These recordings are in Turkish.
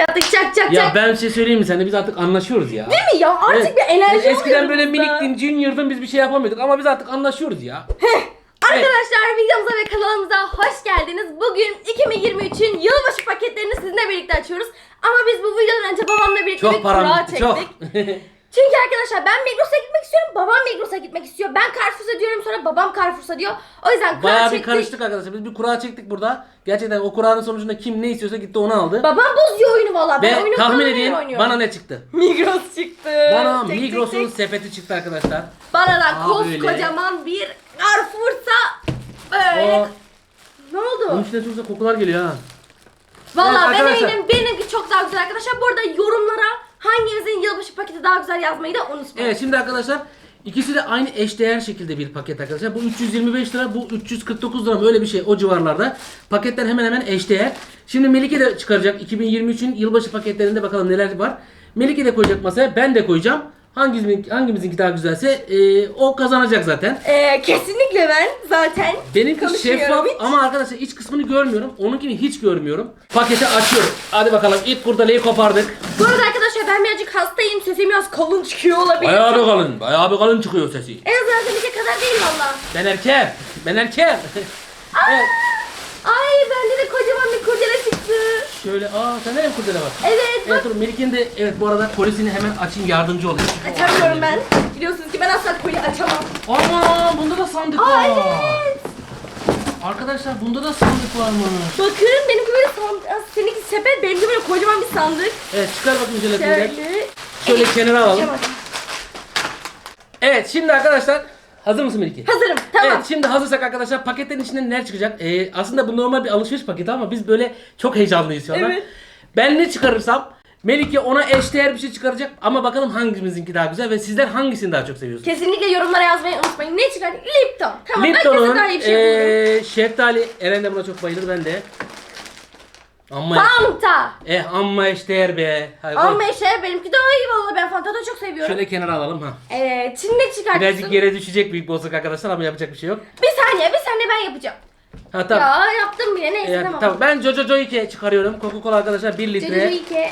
yaptık çak çak Ya çak. ben bir şey söyleyeyim mi sen de biz artık anlaşıyoruz ya. Değil mi ya? Artık Evet. bir enerji Eskiden böyle bizde. miniktin, junior'dın biz bir şey yapamıyorduk ama biz artık anlaşıyoruz ya. Arkadaşlar videomuza ve kanalımıza hoş geldiniz. Bugün 2023'ün yılbaşı paketlerini sizinle birlikte açıyoruz. Ama biz bu videodan önce babamla birlikte bir Çok param kura gitti çektik. çok. Çünkü arkadaşlar ben Migros'a gitmek istiyorum, babam Migros'a gitmek istiyor. Ben Carrefour'sa diyorum sonra babam Carrefour'sa diyor. O yüzden kura Bayağı bir çektik. karıştık arkadaşlar. Biz bir kura çektik burada. Gerçekten o kuranın sonucunda kim ne istiyorsa gitti onu aldı. Babam bozuyor oyunu valla. Ben Ve oyunu tahmin kullanamıyorum, edin oynuyorum. bana ne çıktı? Migros çıktı. Bana Tek tek Migros'un tek. sepeti çıktı arkadaşlar. Bana da Aa, koskocaman bir Carrefour'sa böyle. O Ne Onun oldu? içinde çok güzel kokular geliyor ha. Valla Evet, ben arkadaşlar. eminim benimki çok daha güzel arkadaşlar. Bu arada yorumlara hangimizin yılbaşı paketi daha güzel yazmayı da unutmayın. Evet şimdi arkadaşlar ikisi de aynı eşdeğer şekilde bir paket arkadaşlar. Bu 325 lira, bu 349 lira mı öyle bir şey o civarlarda. Paketler hemen hemen eşdeğer. Şimdi Melike de çıkaracak 2023'ün yılbaşı paketlerinde bakalım neler var. Melike de koyacak masaya, ben de koyacağım. Hangimizin, hangimizinki daha güzelse e, o kazanacak zaten. Ee, kesinlikle ben zaten Benimki şeffaf hiç. ama arkadaşlar iç kısmını görmüyorum. Onunkini hiç görmüyorum. Paketi açıyorum. Hadi bakalım ilk kurdaleyi kopardık. Bu arada arkadaşlar ben birazcık hastayım. Sesim biraz kalın çıkıyor olabilir. Bayağı bir kalın. Bayağı bir kalın çıkıyor sesi. En azından seninki kadar değil valla. Ben erkeğim. Ben erkeğim. evet. Ay bende de kocaman bir kurdele çıktı. Şöyle aa sende de mi kurdele var? Evet Evet dur Melike'nin de evet bu arada kolisini hemen açayım yardımcı olayım. açamıyorum ben. Biliyorsunuz ki ben asla kolye açamam. Aa bunda da sandık Aa var. evet. Arkadaşlar bunda da sandık varmış. Bakın benimki böyle sandık. Seninki sepet benimki böyle kocaman bir sandık. Evet çıkar bakayım jelatinden. Şöyle. Şöyle kenara alalım. Evet şimdi arkadaşlar hazır mısın Melike? Hazırım tamam. Evet şimdi hazırsak arkadaşlar paketlerin içinden neler çıkacak? Ee, aslında bu normal bir alışveriş paketi ama biz böyle çok heyecanlıyız şu anda. Evet. Ben ne çıkarırsam Melike ona eşdeğer bir şey çıkaracak ama bakalım hangimizinki daha güzel ve sizler hangisini daha çok seviyorsunuz? Kesinlikle yorumlara yazmayı unutmayın. Ne çıkar? Lipton. Tamam ben Lipton'un daha iyi bir şey bulurum. şeftali Eren de buna çok bayılır ben de. Amma Fanta. Eh amma eşdeğer be. Hadi koy. Ama benimki daha iyi valla ben Fanta'yı da çok seviyorum. Şöyle kenara alalım ha. Evet şimdi ne çıkartırsın? Birazcık yere düşecek büyük bozuk arkadaşlar ama yapacak bir şey yok. Bir saniye bir saniye ben yapacağım. Ha tamam. Ya yaptım bile neyse Ee, tamam. tamam. Ben Jojo Joy'ke çıkarıyorum. Coca-Cola arkadaşlar 1 litre. Cacıcı iki.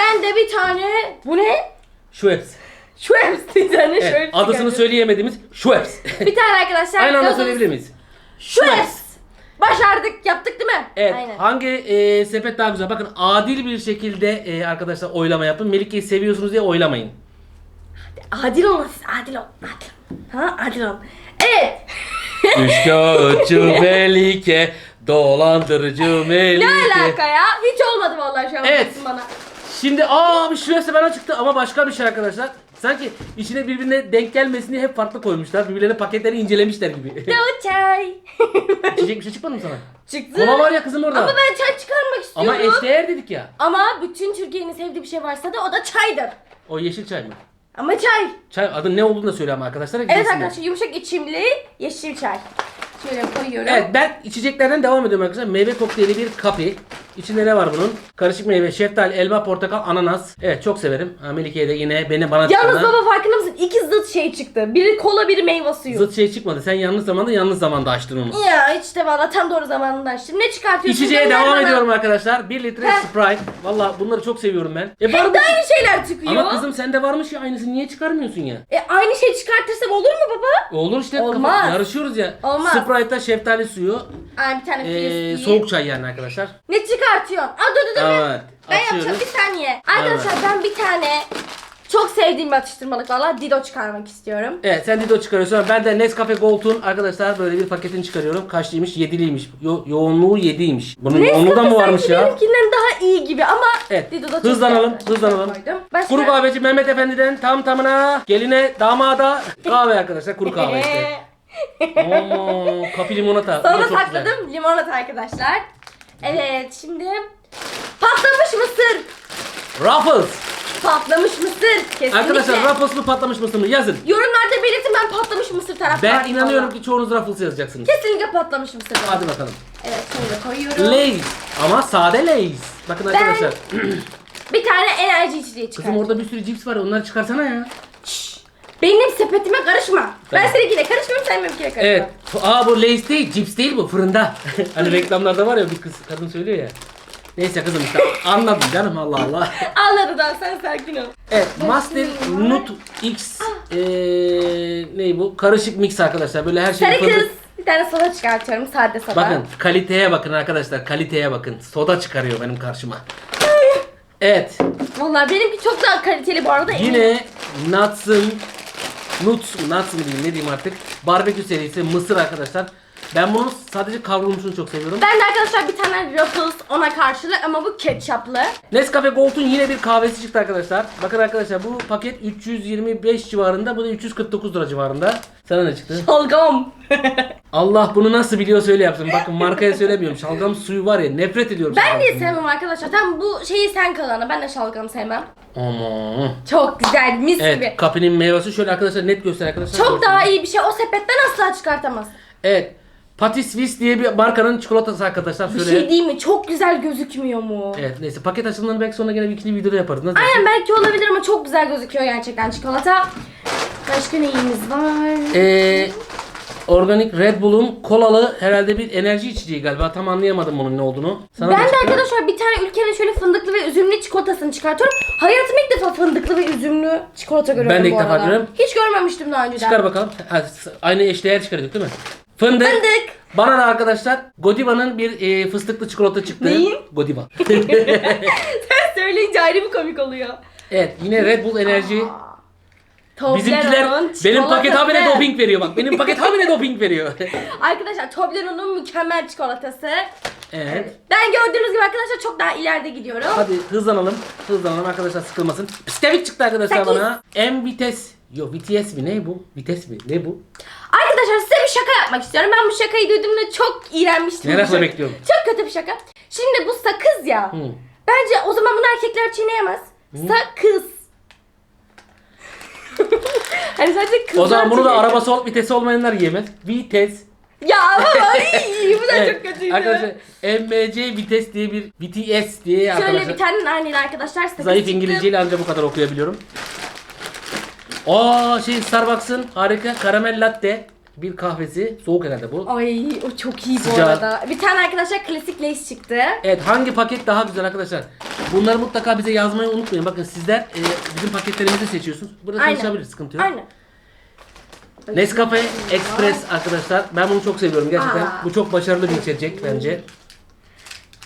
Ben de bir tane bu ne? Schweppes. Schweppes bir tane Evet, Schweppes adısını çıkardım. söyleyemediğimiz Schweppes. Bir tane arkadaşlar. Aynı anda söyleyebilir miyiz? Schweppes. Başardık yaptık değil mi? Evet. Aynen. Hangi e, sepet daha güzel? Bakın adil bir şekilde e, arkadaşlar oylama yapın. Melike'yi seviyorsunuz diye oylamayın. Adil olma siz adil ol. Adil. Ha adil ol. Evet. Üçkağıtçı Melike, dolandırıcı Melike. Ne alaka ya? Hiç olmadı vallahi şu an Evet. bana. Şimdi aa bir Schweppes bana çıktı ama başka bir şey arkadaşlar. Sanki içine birbirine denk gelmesini hep farklı koymuşlar. Birbirlerine paketleri incelemişler gibi. Davut çay. İçecek bir şey çıkmadı mı sana? Çıktı. Kola var ya kızım orada. Ama ben çay çıkarmak istiyorum. Ama eşdeğer dedik ya. Ama bütün Türkiye'nin sevdiği bir şey varsa da o da çaydır. O yeşil çay mı? Ama çay. Çay adı ne olduğunu da söyle ama arkadaşlar. Evet arkadaşlar yumuşak içimli yeşil çay. Şöyle koyuyorum. Evet ben içeceklerden devam ediyorum arkadaşlar. Meyve kokteyli bir kapi. İçinde ne var bunun? Karışık meyve, şeftali, elma, portakal, ananas. Evet çok severim. Ha, Melike'ye de yine beni bana Yalnız çıkanlar- baba farkında mısın? İki zıt şey çıktı. Biri kola biri meyve suyu. Zıt şey çıkmadı. Sen yanlış zamanda yanlış zamanda açtın onu. Ya işte valla tam doğru zamanında açtım. Ne çıkartıyorsun? İçeceğe devam bana. ediyorum arkadaşlar. 1 litre Heh. Sprite. Valla bunları çok seviyorum ben. E Hep var de aynı şeyler çıkıyor. Ama kızım sende varmış ya aynısı niye çıkarmıyorsun ya? E aynı şey çıkartırsam olur mu baba? Olur işte kafa- Olmaz. yarışıyoruz ya. Olmaz. Sprite'da şeftali suyu, Ay bir tane e, filiz soğuk çay yani arkadaşlar. Ne çıkartıyorsun? Aa dur dur dur. Evet, Ben açıyoruz. yapacağım bir saniye. Arkadaşlar ben bir tane çok sevdiğim bir atıştırmalık valla Dido çıkarmak istiyorum. Evet sen Dido çıkarıyorsun. Ben de Nescafe Gold'un arkadaşlar böyle bir paketini çıkarıyorum. Kaçlıymış? 7'liymiş. Yo- yoğunluğu 7'ymiş. Bunun yoğunluğu da mı varmış ya? benimkinden daha iyi gibi ama Evet. Dido'da çok Hızlanalım, sevdim. hızlanalım. Koydum. Başka? Kuru kahveci Mehmet Efendi'den tam tamına geline damada kahve arkadaşlar. Kuru kahve işte. Oo, kapi limonata. Bu da Sonra çok güzel. sakladım limonata arkadaşlar. Evet şimdi patlamış mısır. Ruffles. Patlamış mısır kesinlikle. Arkadaşlar Ruffles mı patlamış mısır mı yazın. Yorumlarda belirtin ben patlamış mısır taraftarıyım. Ben inanıyorum valla. ki çoğunuz Ruffles yazacaksınız. Kesinlikle patlamış mısır. Hadi bakalım. Evet şöyle koyuyorum. Lays. Ama sade Lays. Bakın Ben arkadaşlar. bir tane enerji içeceği Kızım çıkardım. orada bir sürü cips var. Onları çıkarsana ya. Benim sepetime karışma. Ben Tamam. seninkiyle karışmıyorum sen benimkine karışma. Evet. Aa bu Lays değil, cips değil bu fırında. hani reklamlarda var ya bir kız kadın söylüyor ya. Neyse kızım işte anladım canım Allah Allah. Anladın lan sen sakin ol. Evet Master Nut X eee ne bu? Karışık mix arkadaşlar. Böyle her şey Sarı kız. Bir tane soda çıkartıyorum sade soda. Bakın kaliteye bakın arkadaşlar. Kaliteye bakın. Soda çıkarıyor benim karşıma. Evet. Vallahi benimki çok daha kaliteli bu arada. eminim. Yine Nuts'ın Nuts, Nuts mı diyeyim ne diyeyim artık. Barbekü serisi mısır arkadaşlar. Ben bunu sadece kavrulmuşunu çok seviyorum. Ben de arkadaşlar bir tane Ruffles ona karşılık ama bu ketçaplı. Nescafe Gold'un yine bir kahvesi çıktı arkadaşlar. Bakın arkadaşlar bu paket 325 civarında. Bu da 349 lira civarında. Sana ne çıktı? Şalgam. Allah bunu nasıl biliyor söyle yapsın. Bakın markaya söylemiyorum. Şalgam suyu var ya nefret ediyorum. ben şalgam de suyundan. sevmem arkadaşlar. Tam bu şeyi sen kazandı. Ben de şalgam sevmem. Aman. Çok güzel mis gibi. Evet kapinin meyvesi şöyle arkadaşlar net göster arkadaşlar. Çok daha iyi bir şey. O sepetten asla çıkartamaz. Evet. Patis Swiss diye bir markanın çikolatası arkadaşlar. Bir Şöyle. şey değil mi? Çok güzel gözükmüyor mu? Evet neyse paket açılımlarını belki sonra gene bir ikinci videoda yaparız. Nasıl? Aynen belki olabilir ama çok güzel gözüküyor gerçekten çikolata. Başka neyimiz var? Ee, organik Red Bull'un kolalı herhalde bir enerji içeceği galiba. Tam anlayamadım bunun ne olduğunu. Sana ben de arkadaşlar bir tane ülkenin şöyle fındıklı ve üzümlü çikolatasını çıkartıyorum. Hayatımda ilk defa fındıklı ve üzümlü çikolata görüyorum Ben de ilk bu defa arada. görüyorum. Hiç görmemiştim daha önceden. Çıkar bakalım. Ha, aynı eşdeğer çıkardık değil mi? Fındık. Fındık. Bana da arkadaşlar Godiva'nın bir e, fıstıklı çikolata çıktı. Neyin? Godiva. Sen söyleyince ayrı bir komik oluyor. evet yine Red Bull enerji. Toblerone'un Bizimkiler benim paket habire doping veriyor bak. Benim paket habire doping veriyor. Arkadaşlar Toblerone'un mükemmel çikolatası. evet. Ben gördüğünüz gibi arkadaşlar çok daha ileride gidiyorum. Hadi hızlanalım. Hızlanalım arkadaşlar sıkılmasın. Pistevik çıktı arkadaşlar Sekiz. bana. M vites. Yok VTS mi ne bu? Vites mi? Ne bu? Arkadaşlar şaka yapmak istiyorum. Ben bu şakayı duyduğumda çok iğrenmiştim. Merakla bekliyorum. Çok kötü bir şaka. Şimdi bu sakız ya. Hı. Bence o zaman bunu erkekler çiğneyemez. Sakız. hani sadece kızlar O zaman bunu da çiğneyemez. arabası olup vitesi olmayanlar yiyemez. Vites. Ya ama ay, bu da çok kötüydü. Arkadaşlar MC vites diye bir VTS diye Şöyle arkadaşlar. bir tane aynıydı arkadaşlar. Sakız Zayıf çıktı. İngilizceyle ancak bu kadar okuyabiliyorum. Aa şey Starbucks'ın harika karamel latte bir kahvesi. Soğuk herhalde bu. Ay o çok iyi bu Sıcak. arada. Bir tane arkadaşlar klasik lace çıktı. Evet hangi paket daha güzel arkadaşlar? Bunları mutlaka bize yazmayı unutmayın. Bakın sizler e, bizim paketlerimizi seçiyorsunuz. Burada Aynen. çalışabilir sıkıntı yok. Aynen. Nescafe Express arkadaşlar. Ben bunu çok seviyorum gerçekten. Aa. Bu çok başarılı bir içecek bence.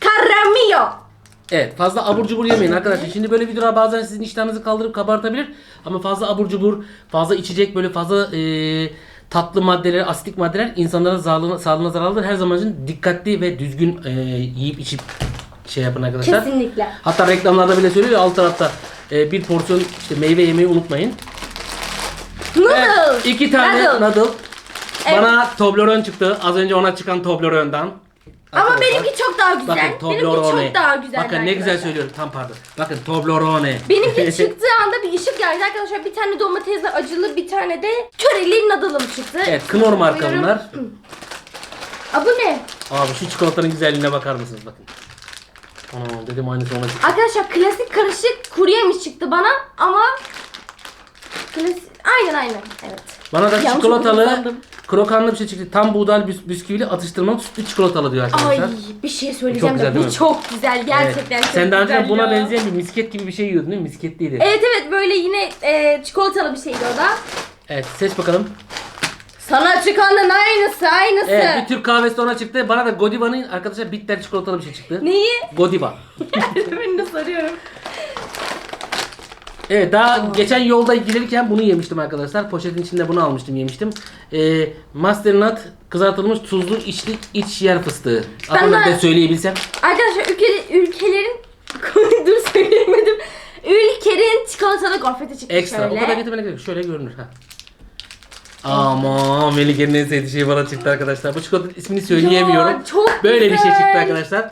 Caramillo. Evet fazla abur cubur yemeyin arkadaşlar. Şimdi böyle videolar bazen sizin iştahınızı kaldırıp kabartabilir. Ama fazla abur cubur, fazla içecek böyle fazla e, tatlı maddeler, asitik maddeler insanların sağlığına, sağlığına zararlıdır. Her zaman için dikkatli ve düzgün e, yiyip içip şey yapın arkadaşlar. Kesinlikle. Hatta reklamlarda bile söylüyor ya alt tarafta e, bir porsiyon işte meyve yemeyi unutmayın. Noodle. Evet, iki tane Noodle. noodle. Evet. Bana Toblerone çıktı. Az önce ona çıkan Toblerone'dan. Ama Arkadaşlar, benimki çok daha güzel. Bakın benimki Toblerone. çok daha güzel. Bakın ne güzel söylüyorum. Tam pardon. Bakın Toblerone. Benimki çıktığı anda bir ışık geldi arkadaşlar. Bir tane domatesli acılı bir tane de köreli noodle'ım çıktı. Evet, Knorr marka Koyuyorum. bunlar. Aa bu ne? Abi şu çikolatanın güzelliğine bakar mısınız bakın. Ana dedim aynısı ona çıktı. Arkadaşlar klasik karışık kuru yemiş çıktı bana ama klasik aynen aynen evet. Bana da Yanlış çikolatalı. Krokanlı bir şey çıktı. Tam buğday bis- bisküvili atıştırmalık sütlü çikolatalı diyor Ay arkadaşlar. bir şey söyleyeceğim Çok güzel de değil bu mi? çok güzel gerçekten Evet. çok Sen daha önce güzel buna ya. benzeyen bir misket gibi bir şey yiyordun değil mi? Misketliydi. Evet evet böyle yine e, çikolatalı bir şeydi o da. Evet seç bakalım. Sana çıkanın aynısı aynısı. Evet bir Türk kahvesi ona çıktı. Bana da Godiva'nın arkadaşlar bitter çikolatalı bir şey çıktı. Neyi? Godiva. ben de soruyorum. Evet daha geçen yolda gelirken bunu yemiştim arkadaşlar. Poşetin içinde bunu almıştım yemiştim. Ee, Master Nut kızartılmış tuzlu içli iç yer fıstığı. Ben Adını de- söyleyebilsem. Arkadaşlar ülke, ülkelerin dur söyleyemedim. Ülkenin çikolatalı gofreti çıktı Ekstra. şöyle. O kadar getirmene gerek yok. Şöyle görünür. Ha. Ama Melike'nin en sevdiği şey bana çıktı arkadaşlar. Bu çikolatanın ismini söyleyemiyorum. Çok Böyle bir şey güzel. çıktı arkadaşlar.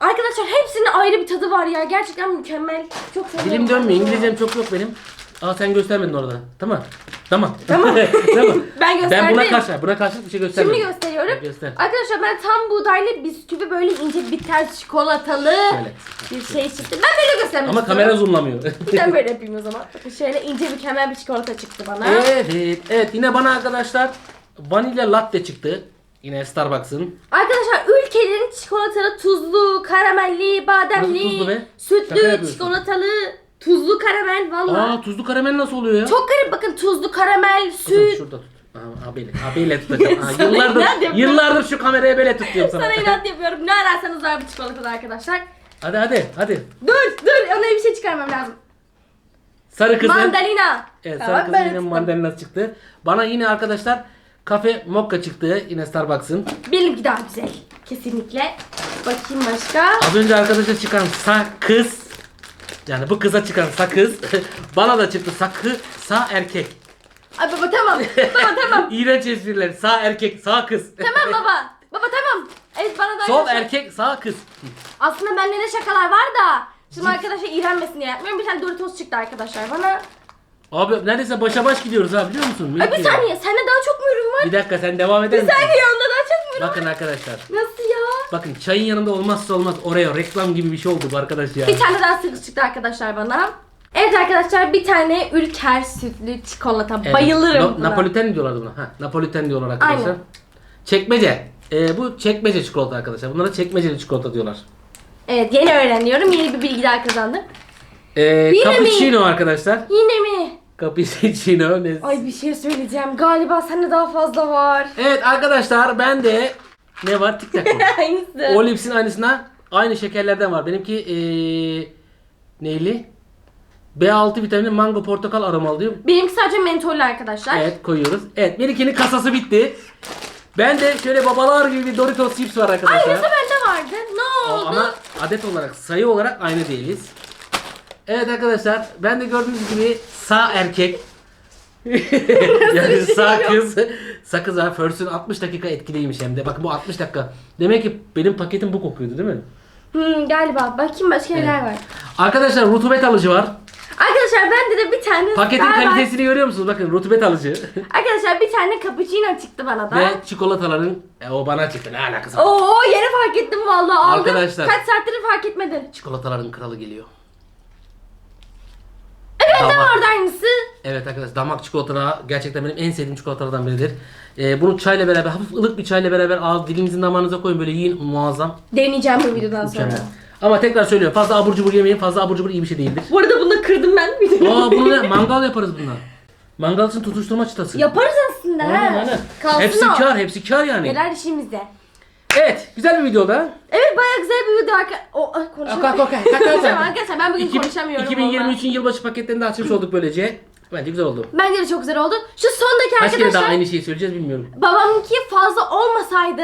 Arkadaşlar hepsinin ayrı bir tadı var ya. Gerçekten mükemmel. Çok seviyorum. Dilim dönmüyor. İngilizcem çok yok benim. Aa sen göstermedin orada. Tamam. Tamam. Tamam. tamam. Ben gösterdim. Ben buna karşı, buna karşı bir şey göstermedim. Şimdi gösteriyorum. Göster. Arkadaşlar ben tam buğdaylı bisküvi böyle ince bitter çikolatalı Şöyle. bir şey çıktı. Ben böyle göstermek Ama kamera zoomlamıyor. Ben böyle yapayım o zaman. Şöyle ince mükemmel bir çikolata çıktı bana. evet, evet. Yine bana arkadaşlar vanilya latte çıktı. Yine Starbucks'ın. Arkadaşlar Melike'nin çikolatalı, tuzlu, karamelli, bademli, Nasıl tuzlu be? Şaka sütlü, yapıyorsun. çikolatalı, tuzlu karamel valla. Aa tuzlu karamel nasıl oluyor ya? Çok garip bakın tuzlu karamel, Kızım süt. şurada tut. Aa, abiyle, abiyle tutacağım. Aa, Sana yıllardır, inat yapıyorum. yıllardır şu kameraya böyle tutuyorum sana. Sana inat yapıyorum. Ne ararsanız var bu çikolatalı arkadaşlar. hadi hadi hadi. Dur dur ona bir şey çıkarmam lazım. Sarı kızın. Mandalina. Evet Tamam, sarı kızın ben yine tuttum. mandalinası çıktı. Bana yine arkadaşlar kafe mokka çıktı. Yine Starbucks'ın. Benimki daha güzel. Kesinlikle. Bakayım başka. Az önce arkadaşa çıkan sakız. Yani bu kıza çıkan sakız. bana da çıktı sakı sağ erkek. Ay baba tamam. baba tamam. İğrenç espriler. Sağ erkek sağ kız. Tamam baba. Baba tamam. Evet bana da Sol arkadaşlar- erkek sağ kız. Aslında bende de şakalar var da. Şimdi arkadaşlar iğrenmesin diye yapmıyorum. Bir tane Doritos çıktı arkadaşlar bana. Abi neredeyse başa baş gidiyoruz ha biliyor musun? Ay bir Melike? saniye. Sende daha çok mu ürün var? Bir dakika sen devam eder Bir misin? saniye onda daha çok mu ürün Bakın var? arkadaşlar. Nasıl? Bakın çayın yanında olmazsa olmaz Oreo reklam gibi bir şey oldu bu arkadaş ya. Bir tane daha sıkı çıktı arkadaşlar bana. Evet arkadaşlar bir tane ülker sütlü çikolata. Evet. Bayılırım Na- buna. Napoliten diyorlardı buna. Ha, Napoliten diyorlar arkadaşlar. Aynen. Çekmece. Ee, bu çekmece çikolata arkadaşlar. Bunlara çekmeceli çikolata diyorlar. Evet yeni öğreniyorum. Yeni bir bilgi daha kazandım. Ee, Yine mi? cappuccino arkadaşlar. Yine mi? Cappuccino. ne- Ay bir şey söyleyeceğim. Galiba sende daha fazla var. Evet arkadaşlar ben de ne var? Tic Tac var. Aynısı. Olips'in aynısına aynı şekerlerden var. Benimki ee, neyli? B6 vitamini mango portakal aromalı diyor. Benimki sadece mentollü arkadaşlar. Evet koyuyoruz. Evet Melike'nin kasası bitti. Ben de şöyle babalar gibi bir Doritos chips var arkadaşlar. Aynısı bende vardı. Ne O- oldu? Ama adet olarak sayı olarak aynı değiliz. Evet arkadaşlar ben de gördüğünüz gibi sağ erkek yani sağ kız sakız ha First'ün 60 dakika etkiliymiş hem de. Bakın bu 60 dakika. Demek ki benim paketim bu kokuyordu değil mi? Hmm, galiba. Bakayım başka neler var. Arkadaşlar rutubet alıcı var. Arkadaşlar bende de bir tane Paketin daha var. kalitesini görüyor musunuz? Bakın rutubet alıcı. Arkadaşlar bir tane cappuccino çıktı bana da. Ve çikolataların e, o bana çıktı. Ne alakası var? Oo yeni fark ettim vallahi aldım. Arkadaşlar. Kaç saattir fark etmedin. Çikolataların kralı geliyor. Evet ne Damak. vardı? Evet arkadaşlar damak çikolataları gerçekten benim en sevdiğim çikolatalardan biridir. Ee, bunu çayla beraber hafif ılık bir çayla beraber ağız dilinizin damağınıza koyun böyle yiyin muazzam. Deneyeceğim bu videodan sonra. Mükemmel. Ama tekrar söylüyorum fazla abur cubur yemeyin fazla abur cubur iyi bir şey değildir. Bu arada bunu da kırdım ben. Aa bunu ne? Mangal yaparız bunlar. Mangal için tutuşturma çıtası. Yaparız aslında Aynen, ha. aynen. Kalsın Hepsi o. kar, hepsi kar yani. Neler işimizde. Evet, güzel bir video da. Evet baya güzel bir video arka... O, ay, konuşamıyorum. Kalk, kalk, kalk, kalk, kalk. Arkadaşlar ben bugün konuşamıyorum. valla. 2023'ün yılbaşı paketlerini de açmış olduk böylece. Bence güzel oldu. Bence de çok güzel oldu. Şu sondaki Kaç kere daha arkadaşlar aynı şeyi söyleyeceğiz bilmiyorum. babamınki fazla olmasaydı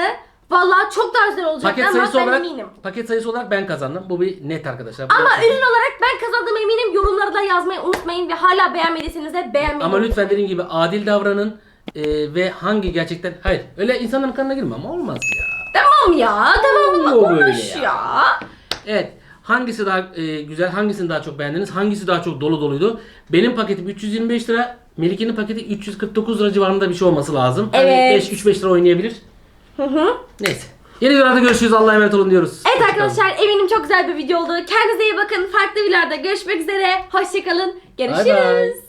vallahi çok daha güzel olacaktı Paket ama sayısı ben olarak eminim. paket sayısı olarak ben kazandım. Bu bir net arkadaşlar. Bu Ama ürün olarak ben kazandığım eminim. Yorumlara da yazmayı unutmayın ve hala beğenmediyseniz de beğenmeyi Ama lütfen dediğim gibi adil davranın e, ve hangi gerçekten hayır öyle insanların kanına girme ama olmaz ya. Tamam ya tamam baba Oluyor böyle ya. ya. Evet hangisi daha e, güzel hangisini daha çok beğendiniz hangisi daha çok dolu doluydu. Benim paketim 325 lira Melike'nin paketi 349 lira civarında bir şey olması lazım. Evet. 5-3-5 lira oynayabilir. Hı hı. Neyse. Yeni videolarda görüşürüz. Allah'a emanet olun diyoruz. Evet Hoşçakalın. arkadaşlar eminim çok güzel bir video oldu. Kendinize iyi bakın. Farklı videolarda görüşmek üzere. Hoşçakalın. Görüşürüz. Bay bay.